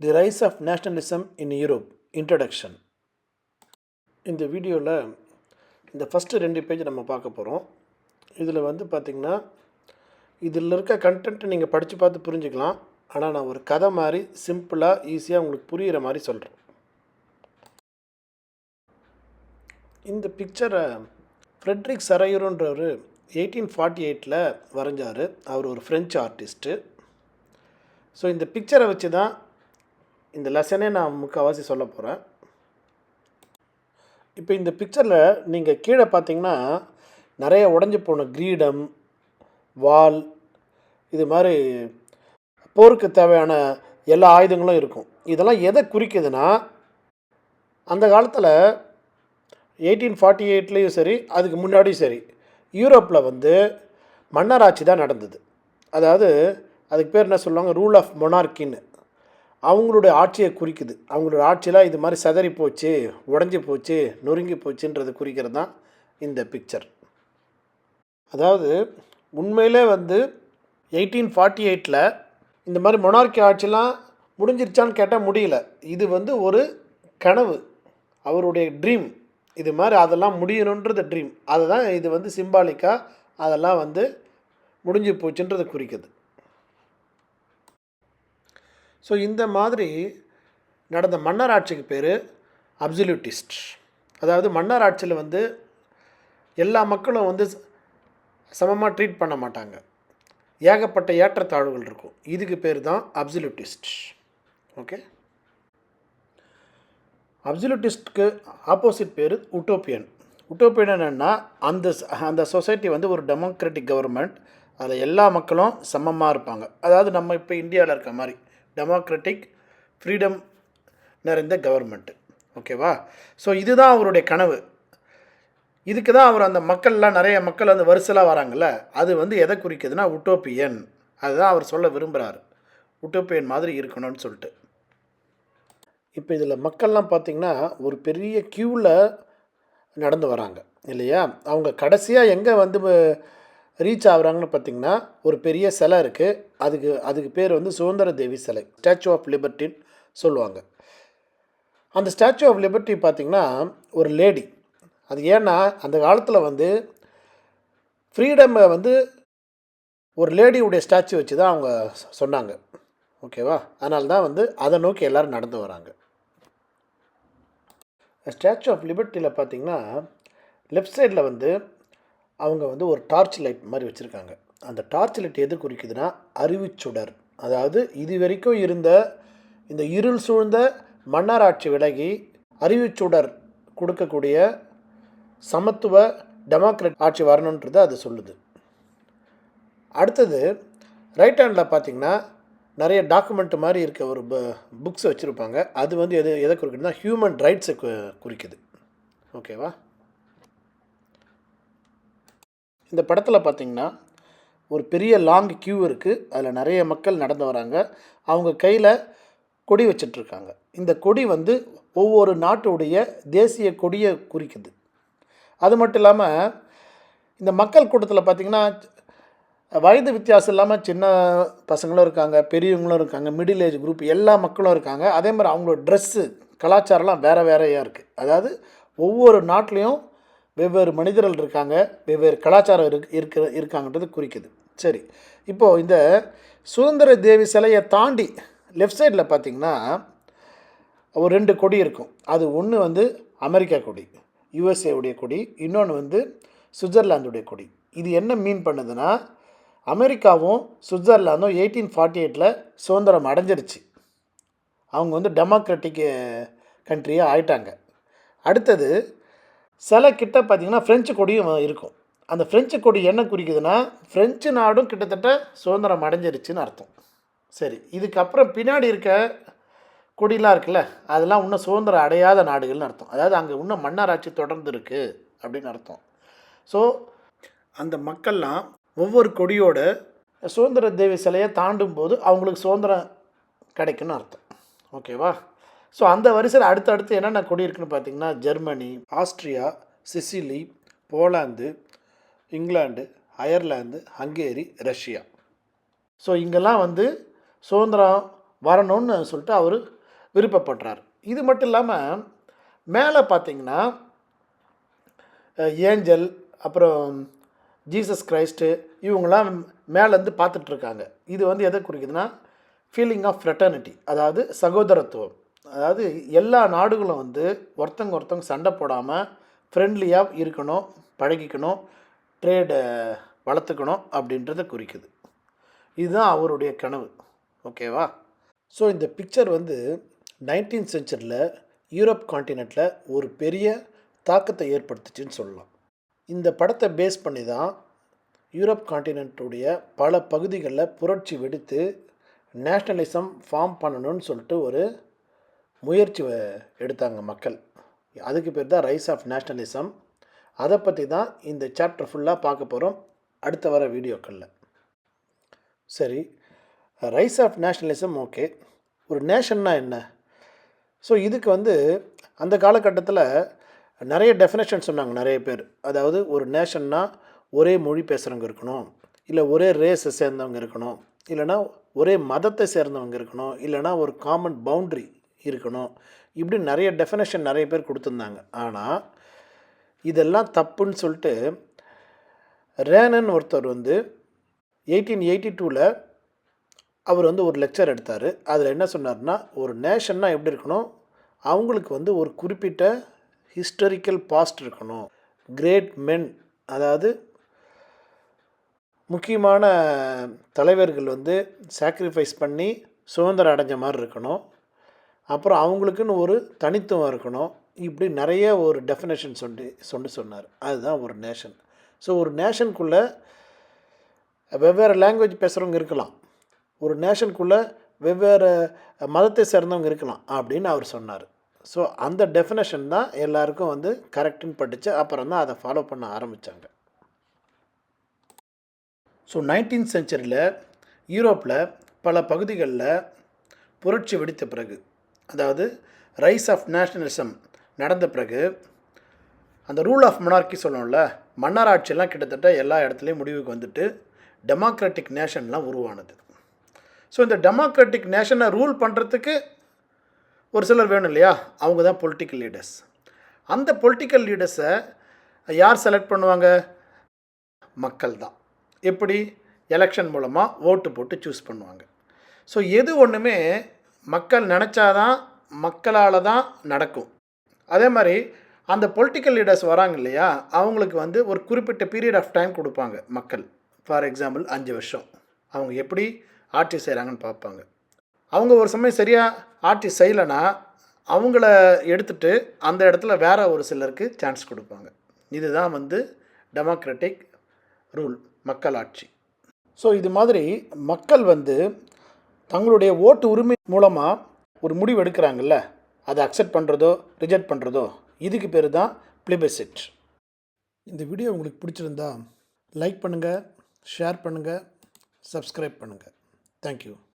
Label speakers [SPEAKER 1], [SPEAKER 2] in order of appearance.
[SPEAKER 1] The rise of nationalism in Europe introduction இந்த வீடியோவில் இந்த ஃபஸ்ட்டு ரெண்டு பேஜ் நம்ம பார்க்க போகிறோம் இதில் வந்து பார்த்திங்கன்னா இதில் இருக்க கண்டென்ட்டை நீங்கள் படித்து பார்த்து புரிஞ்சுக்கலாம். ஆனால் நான் ஒரு கதை மாதிரி சிம்பிளாக ஈஸியாக உங்களுக்கு புரிகிற மாதிரி சொல்கிறேன் இந்த பிக்சரை ஃப்ரெட்ரிக் சரையூருன்றவர் எயிட்டீன் ஃபார்ட்டி எயிட்டில் வரைஞ்சார். அவர் ஒரு ஃப்ரெஞ்சு ஆர்டிஸ்ட்டு ஸோ இந்த பிக்சரை வச்சு தான் இந்த லெசனே நான் முக்கால்வாசி சொல்ல போகிறேன் இப்போ இந்த பிக்சரில் நீங்கள் கீழே பார்த்தீங்கன்னா நிறைய உடஞ்சி போன கிரீடம் வால் இது மாதிரி போருக்கு தேவையான எல்லா ஆயுதங்களும் இருக்கும். இதெல்லாம் எதை குறிக்குதுன்னா அந்த காலத்தில் எயிட்டீன் ஃபார்ட்டி எயிட்லேயும் சரி அதுக்கு முன்னாடியும் சரி யூரோப்பில் வந்து மன்னராட்சி தான் நடந்தது. அதாவது அதுக்கு பேர் என்ன சொல்லுவாங்க? ரூல் ஆஃப் மொனார்க்கின்னு அவங்களுடைய ஆட்சியை குறிக்குது. அவங்களோட ஆட்சியில் இது மாதிரி சதறி போச்சு உடஞ்சி போச்சு நொறுங்கி போச்சுன்றது குறிக்கிறது தான் இந்த பிக்சர் அதாவது உண்மையிலே வந்து எயிட்டீன் ஃபார்ட்டி எயிட்டில் இந்த மாதிரி மொனார்க்கி ஆட்சிலாம் முடிஞ்சிருச்சான்னு கேட்டால் முடியல. இது வந்து ஒரு கனவு. அவருடைய ட்ரீம் இது மாதிரி அதெல்லாம் முடியணுன்றது ட்ரீம் அதை தான் இது வந்து சிம்பாலிக்காக அதெல்லாம் வந்து முடிஞ்சு போச்சுன்றது குறிக்குது. ஸோ இந்த மாதிரி நடந்த மன்னர் ஆட்சிக்கு பேர் அப்சல்யூட்டிஸ்ட் அதாவது மன்னர் ஆட்சியில் வந்து எல்லா மக்களும் வந்து சமமாக ட்ரீட் பண்ண மாட்டாங்க. ஏகப்பட்ட ஏற்றத்தாழ்வுகள் இருக்கும். இதுக்கு பேர் தான் அப்சல்யூட்டிஸ்ட் ஓகே அப்சல்யூட்டிஸ்ட்க்கு ஆப்போசிட் பேர் உட்டோப்பியன் உட்டோப்பியன் என்னென்னா அந்த அந்த சொசைட்டி வந்து ஒரு டெமோக்ராட்டிக் கவர்மெண்ட் அதில் எல்லா மக்களும் சமமாக இருப்பாங்க. அதாவது நம்ம இப்போ இந்தியாவில் இருக்க மாதிரி. டெமோக்ரட்டிக் ஃப்ரீடம் நிறைந்த கவர்மெண்ட்டு ஓகேவா ஸோ இதுதான் அவருடைய கனவு. இதுக்கு தான் அவர் அந்த மக்கள்லாம் நிறைய மக்கள் அந்த வரிசலாக வராங்கள்ல அது வந்து எதை குறிக்குதுன்னா உட்டோப்பியன் அதுதான் அவர் சொல்ல விரும்புகிறார் உட்டோப்பியன் மாதிரி இருக்கணும்னு சொல்லிட்டு. இப்போ இதில் மக்கள்லாம் பார்த்திங்கன்னா ஒரு பெரிய க்யூவில் நடந்து வராங்க இல்லையா? அவங்க கடைசியாக எங்கே வந்து ரீச் ஆகுறாங்கன்னு பார்த்திங்கன்னா ஒரு பெரிய சிலை இருக்குது அதுக்கு அதுக்கு பேர் வந்து சுதந்திர தேவி சிலை ஸ்டாச்சு ஆஃப் லிபர்ட்டின்னு சொல்லுவாங்க. அந்த ஸ்டாச்சு ஆஃப் லிபர்ட்டி பார்த்திங்கன்னா ஒரு லேடி அது ஏன்னா அந்த காலத்தில் வந்து ஃப்ரீடமை வந்து ஒரு லேடியுடைய ஸ்டாச்சு வச்சு தான் அவங்க சொன்னாங்க. ஓகேவா அதனால தான் வந்து அதை நோக்கி எல்லோரும் நடந்து வராங்க. ஸ்டாச்சு ஆஃப் லிபர்ட்டியில் பார்த்தீங்கன்னா லெஃப்ட் சைடில் வந்து அவங்க வந்து ஒரு டார்ச் லைட் மாதிரி வச்சுருக்காங்க. அந்த டார்ச் லைட் எது குறிக்குதுன்னா அறிவுச்சுடர் அதாவது இது வரைக்கும் இருந்த இந்த இருள் சூழ்ந்த மன்னராட்சி விலகி அறிவுச்சுடர் கொடுக்கக்கூடிய சமத்துவ டெமோக்ரட் ஆட்சி வரணுன்றது அது சொல்லுது. அடுத்தது ரைட் ஹேண்டில் பார்த்திங்கன்னா நிறைய டாக்குமெண்ட் மாதிரி இருக்க ஒரு புக்ஸ் வச்சுருப்பாங்க. அது வந்து எது எதை குறிக்குதுன்னா ஹியூமன் ரைட்ஸை குறிக்குது. ஓகேவா இந்த படத்தில் பார்த்திங்கன்னா ஒரு பெரிய லாங் கியூ இருக்குது அதில் நிறைய மக்கள் நடந்து வராங்க. அவங்க கையில் கொடி வச்சிட்ருக்காங்க. இந்த கொடி வந்து ஒவ்வொரு நாட்டுடைய தேசிய கொடியை குறிக்குது. அது மட்டும் இல்லாமல் இந்த மக்கள் கூட்டத்தில் பார்த்திங்கன்னா வயது வித்தியாசம் இல்லாமல் சின்ன பசங்களும் இருக்காங்க பெரியவங்களும் இருக்காங்க மிடில் ஏஜ் குரூப் எல்லா மக்களும் இருக்காங்க. அதே மாதிரி அவங்களோட ட்ரெஸ்ஸு கலாச்சாரம்லாம் வேறு வேறையாக இருக்குது அதாவது ஒவ்வொரு நாட்டிலையும் வெவ்வேறு மனிதர்கள் இருக்காங்க வெவ்வேறு கலாச்சாரம் இருக்கு இருக்க இருக்காங்கன்றது குறிக்குது. சரி இப்போது இந்த சுதந்திர தேவி சிலையை தாண்டி லெஃப்ட் சைடில் பார்த்திங்கன்னா ஒரு ரெண்டு கொடி இருக்கும். அது ஒன்று வந்து அமெரிக்கா கொடி யுஎஸ்ஏவுடைய கொடி இன்னொன்று வந்து சுவிட்சர்லாந்துடைய கொடி. இது என்ன மீன் பண்ணுதுன்னா அமெரிக்காவும் சுவிட்சர்லாந்தும் எயிட்டீன் ஃபார்ட்டி எயிட்டில் சுதந்திரம் அடைஞ்சிருச்சு. அவங்க வந்து டெமோக்ராட்டிக் கண்ட்ரியாக eh, ஆயிட்டாங்க. அடுத்தது சில கிட்ட பார்த்திங்கன்னா ஃப்ரெஞ்சு கொடியும் இருக்கும். அந்த ஃப்ரெஞ்சு கொடி என்ன குறிக்குதுன்னா ஃப்ரெஞ்சு நாடும் கிட்டத்தட்ட சுதந்திரம் அடைஞ்சிருச்சுன்னு அர்த்தம். சரி இதுக்கப்புறம் பின்னாடி இருக்க கொடிலாம் இருக்குல்ல அதெல்லாம் இன்னும் சுதந்திரம் அடையாத நாடுகள்னு அர்த்தம். அதாவது அங்கே இன்னும் மன்னராட்சி தொடர்ந்து இருக்குது அப்படின்னு அர்த்தம். ஸோ அந்த மக்கள்லாம் ஒவ்வொரு கொடியோட சுதந்திர தேவி சிலையை தாண்டும் போது அவங்களுக்கு சுதந்திரம் கிடைக்குன்னு அர்த்தம். ஓகேவா ஸோ அந்த வரிசையில் அடுத்தடுத்து என்னென்ன கொடி இருக்குன்னு பார்த்தீங்கன்னா Germany Austria Sicily Poland England Ireland Hungary Russia. So இங்கெல்லாம் வந்து சுதந்திரம் வரணும்னு சொல்லிட்டு அவர் விருப்பப்படுறார். இது மட்டும் இல்லாமல் மேலே பார்த்தீங்கன்னா ஏஞ்சல் அப்புறம் ஜீசஸ் கிரைஸ்ட்டு இவங்களாம் மேலேருந்து பார்த்துட்ருக்காங்க இது வந்து எதை குறிக்குதுன்னா ஃபீலிங் ஆஃப் ஃப்ரெட்டர்னிட்டி அதாவது சகோதரத்துவம். அதாவது எல்லா நாடுகளும் வந்து ஒருத்தங்க ஒருத்தங்க சண்டை போடாமல் ஃப்ரெண்ட்லியாக இருக்கணும் பழகிக்கணும் ட்ரேடை வளர்த்துக்கணும் அப்படின்றத குறிக்குது. இதுதான் அவருடைய கனவு. ஓகேவா ஸோ இந்த பிக்சர் வந்து நைன்டீன் செஞ்சுரியில் யூரோப் காண்டினெண்ட்டில் ஒரு பெரிய தாக்கத்தை ஏற்படுத்துச்சுன்னு சொல்லலாம். இந்த படத்தை பேஸ் பண்ணி தான் யூரோப் காண்டினெண்ட்டுடைய பல பகுதிகளில் புரட்சி வெடித்து நேஷ்னலிசம் ஃபார்ம் பண்ணணும்னு சொல்லிட்டு ஒரு முயற்சி எடுத்தாங்க மக்கள். அதுக்கு பேர் தான் ரைஸ் ஆஃப் நேஷ்னலிசம். அதை பற்றி தான் இந்த சாப்டர் ஃபுல்லாக பார்க்க போகிறோம் அடுத்த வர வீடியோக்களில். சரி. Rise of nationalism okay. ஒரு நேஷன்னா என்ன? ஸோ இதுக்கு வந்து அந்த காலகட்டத்தில் நிறைய டெஃபினேஷன் சொன்னாங்க நிறைய பேர். அதாவது ஒரு நேஷன்னா ஒரே மொழி பேசுகிறவங்க இருக்கணும். இல்லை ஒரே ரேஸை சேர்ந்தவங்க இருக்கணும். இல்லைனா ஒரே மதத்தை சேர்ந்தவங்க இருக்கணும். இல்லைனா ஒரு காமன் பவுண்ட்ரி இருக்கணும். இப்படி நிறைய டெஃபினேஷன் நிறைய பேர் கொடுத்துருந்தாங்க. ஆனால் இதெல்லாம் தப்புன்னு சொல்லிட்டு ரேனன் ஒருத்தர் வந்து எயிட்டீன் எயிட்டி டூவில் அவர் வந்து ஒரு லெக்சர் எடுத்தார். அதில் என்ன சொன்னார்னா ஒரு நேஷன்னா எப்படி இருக்கணும்? அவங்களுக்கு வந்து ஒரு குறிப்பிட்ட ஹிஸ்டரிக்கல் பாஸ்ட் இருக்கணும். கிரேட் மென் அதாவது முக்கியமான தலைவர்கள் வந்து சாக்ரிஃபைஸ் பண்ணி சுதந்திரம் அடைஞ்ச மாதிரி இருக்கணும். அப்புறம் அவங்களுக்குன்னு ஒரு தனித்துவம் இருக்கணும். இப்படி நிறைய ஒரு டெஃபினேஷன் சொல்லி சொல்லி சொன்னார். அதுதான் ஒரு நேஷன் ஸோ ஒரு நேஷனுக்குள்ளே வெவ்வேறு லாங்குவேஜ் பேசுகிறவங்க இருக்கலாம். ஒரு நேஷனுக்குள்ளே வெவ்வேறு மதத்தை சேர்ந்தவங்க இருக்கலாம் அப்படின்னு அவர் சொன்னார். ஸோ அந்த டெஃபினேஷன் தான் எல்லாருக்கும் வந்து கரெக்டுன்னு பட்டுச்சு. அப்புறம் தான் அதை ஃபாலோ பண்ண ஆரம்பித்தாங்க ஸோ நைன்டீன் செஞ்சுரியில் யூரோப்பில் பல பகுதிகளில் புரட்சி வெடித்த பிறகு அதாவது ரைஸ் ஆஃப் நேஷனலிசம் நடந்த பிறகு அந்த ரூல் ஆஃப் மொனார்க்கி சொல்லணும்ல மன்னராட்சியெல்லாம் கிட்டத்தட்ட எல்லா இடத்துலையும் முடிவுக்கு வந்துட்டு டெமோக்ராட்டிக் நேஷன்லாம் உருவானது. ஸோ இந்த டெமோக்ராட்டிக் நேஷனை ரூல் பண்ணுறதுக்கு ஒரு சிலர் வேணும் இல்லையா? அவங்க தான் பொலிட்டிக்கல் லீடர்ஸ் அந்த பொலிட்டிக்கல் லீடர்ஸை யார் செலக்ட் பண்ணுவாங்க? மக்கள் தான். எப்படி? எலெக்ஷன் மூலமாக ஓட்டு போட்டு சூஸ் பண்ணுவாங்க. ஸோ எது ஒன்றுமே மக்கள் நினச்சாதான் மக்களால் தான் நடக்கும். அதே மாதிரி அந்த பொலிட்டிக்கல் லீடர்ஸ் வராங்க இல்லையா அவங்களுக்கு வந்து ஒரு குறிப்பிட்ட பீரியட் ஆஃப் டைம் கொடுப்பாங்க மக்கள். ஃபார் எக்ஸாம்பிள் அஞ்சு வருஷம். அவங்க எப்படி ஆட்சி செய்கிறாங்கன்னு பார்ப்பாங்க. அவங்க ஒரு சமயம் சரியாக ஆட்சி செய்யலைன்னா அவங்கள எடுத்துட்டு அந்த இடத்துல வேற ஒரு சிலருக்கு சான்ஸ் கொடுப்பாங்க. இதுதான் வந்து டெமோக்ராட்டிக் ரூல் மக்களாட்சி ஸோ இது மாதிரி மக்கள் வந்து தங்களுடைய ஓட்டு உரிமை மூலமாக ஒரு முடிவு எடுக்கிறாங்கல்ல அதை அக்செப்ட் பண்ணுறதோ ரிஜெக்ட் பண்ணுறதோ இதுக்கு பேர் தான் பிளிபெசிட் இந்த வீடியோ உங்களுக்கு பிடிச்சிருந்தா லைக் பண்ணுங்கள் ஷேர் பண்ணுங்கள் சப்ஸ்கிரைப் பண்ணுங்கள் தேங்க்யூ